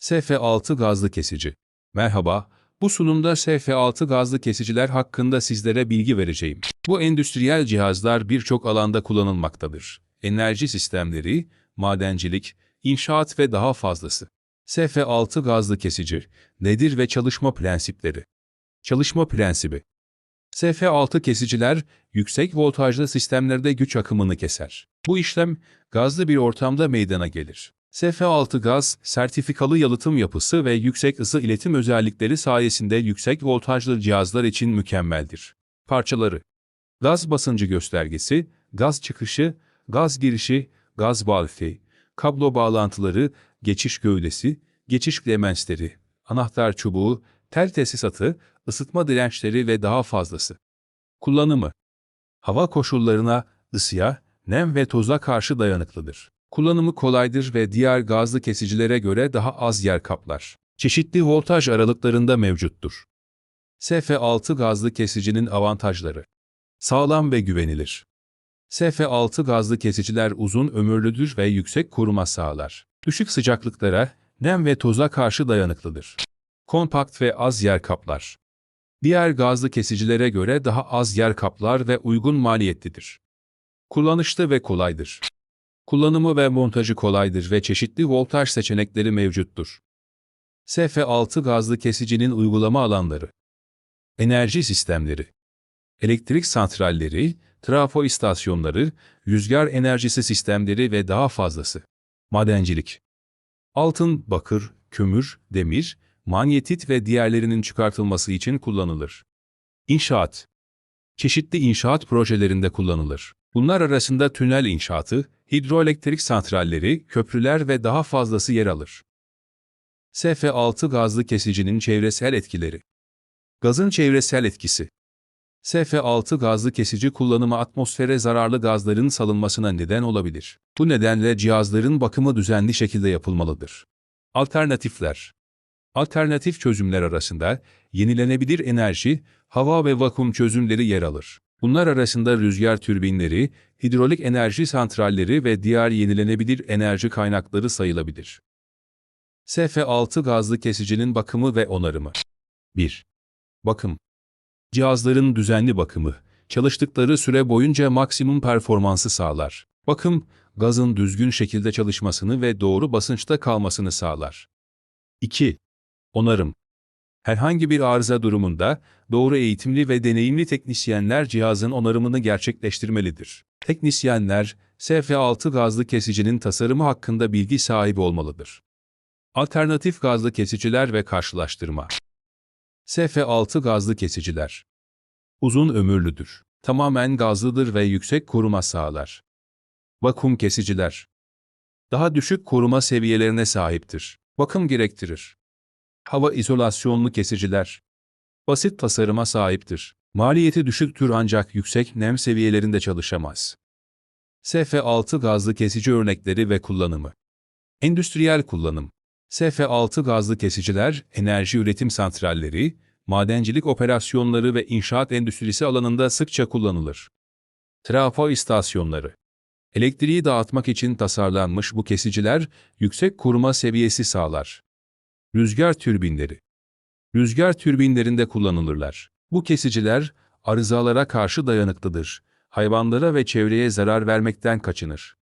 SF6 gazlı kesici. Merhaba, bu sunumda SF6 gazlı kesiciler hakkında sizlere bilgi vereceğim. Bu endüstriyel cihazlar birçok alanda kullanılmaktadır. Enerji sistemleri, madencilik, inşaat ve daha fazlası. SF6 gazlı kesici nedir ve çalışma prensipleri? Çalışma prensibi SF6 kesiciler yüksek voltajlı sistemlerde güç akımını keser. Bu işlem gazlı bir ortamda meydana gelir. SF6 gaz, sertifikalı yalıtım yapısı ve yüksek ısı iletim özellikleri sayesinde yüksek voltajlı cihazlar için mükemmeldir. Parçaları Gaz basıncı göstergesi, gaz çıkışı, gaz girişi, gaz valfi, kablo bağlantıları, geçiş gövdesi, geçiş klemensleri, anahtar çubuğu, tel tesisatı, ısıtma dirençleri ve daha fazlası. Kullanımı Hava koşullarına, ısıya, nem ve toza karşı dayanıklıdır. Kullanımı kolaydır ve diğer gazlı kesicilere göre daha az yer kaplar. Çeşitli voltaj aralıklarında mevcuttur. SF6 gazlı kesicinin avantajları Sağlam ve güvenilir. SF6 gazlı kesiciler uzun ömürlüdür ve yüksek koruma sağlar. Düşük sıcaklıklara, nem ve toza karşı dayanıklıdır. Kompakt ve az yer kaplar. Diğer gazlı kesicilere göre daha az yer kaplar ve uygun maliyetlidir. Kullanışlı ve kolaydır. Kullanımı ve montajı kolaydır ve çeşitli voltaj seçenekleri mevcuttur. SF6 gazlı kesicinin uygulama alanları Enerji sistemleri Elektrik santralleri, trafo istasyonları, rüzgar enerjisi sistemleri ve daha fazlası. Madencilik Altın, bakır, kömür, demir, manyetit ve diğerlerinin çıkartılması için kullanılır. İnşaat Çeşitli inşaat projelerinde kullanılır. Bunlar arasında tünel inşaatı, hidroelektrik santralleri, köprüler ve daha fazlası yer alır. SF6 gazlı kesicinin çevresel etkileri Gazın çevresel etkisi SF6 gazlı kesici kullanımı atmosfere zararlı gazların salınmasına neden olabilir. Bu nedenle cihazların bakımı düzenli şekilde yapılmalıdır. Alternatifler Alternatif çözümler arasında yenilenebilir enerji, hava ve vakum çözümleri yer alır. Bunlar arasında rüzgar türbinleri, hidrolik enerji santralleri ve diğer yenilenebilir enerji kaynakları sayılabilir. SF6 gazlı kesicinin bakımı ve onarımı 1. Bakım Cihazların düzenli bakımı, çalıştıkları süre boyunca maksimum performansı sağlar. Bakım, gazın düzgün şekilde çalışmasını ve doğru basınçta kalmasını sağlar. 2. Onarım Herhangi bir arıza durumunda, doğru eğitimli ve deneyimli teknisyenler cihazın onarımını gerçekleştirmelidir. Teknisyenler, SF6 gazlı kesicinin tasarımı hakkında bilgi sahibi olmalıdır. Alternatif gazlı kesiciler ve karşılaştırma SF6 gazlı kesiciler Uzun ömürlüdür. Tamamen gazlıdır ve yüksek koruma sağlar. Vakum kesiciler Daha düşük koruma seviyelerine sahiptir. Bakım gerektirir. Hava izolasyonlu kesiciler Basit tasarıma sahiptir. Maliyeti düşüktür ancak yüksek nem seviyelerinde çalışamaz. SF6 gazlı kesici örnekleri ve kullanımı Endüstriyel kullanım SF6 gazlı kesiciler, enerji üretim santralleri, madencilik operasyonları ve inşaat endüstrisi alanında sıkça kullanılır. Trafo istasyonları Elektriği dağıtmak için tasarlanmış bu kesiciler, yüksek koruma seviyesi sağlar. Rüzgar türbinleri Rüzgar türbinlerinde kullanılırlar. Bu kesiciler, arızalara karşı dayanıklıdır. Hayvanlara ve çevreye zarar vermekten kaçınır.